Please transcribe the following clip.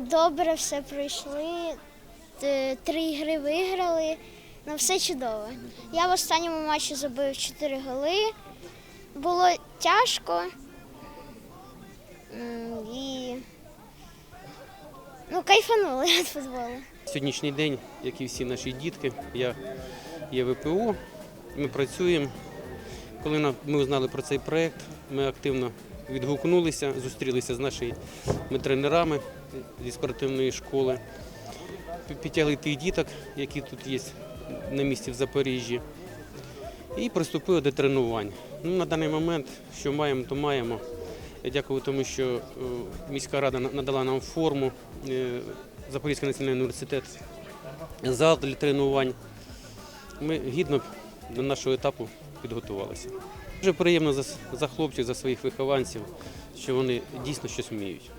добре, все пройшли. Три гри виграли. Ну, все чудово. Я в останньому матчі забив 4 голи. Було тяжко. І ну, кайфанули від футболу. Сьогоднішній день, як і всі наші дітки, я є ВПО, ми працюємо. Коли ми узнали про цей проєкт, ми активно відгукнулися, зустрілися з нашими тренерами зі спортивної школи, підтягли тих діток, які тут є на місці в Запоріжжі, і приступили до тренувань. Ну, на даний момент, що маємо, то маємо. Я дякую тому, що е, міська рада надала нам форму. е, Запорізький національний університет зал для тренувань. Ми гідно до нашого етапу підготувалися. Дуже приємно за, хлопців, за своїх вихованців, що вони дійсно щось вміють.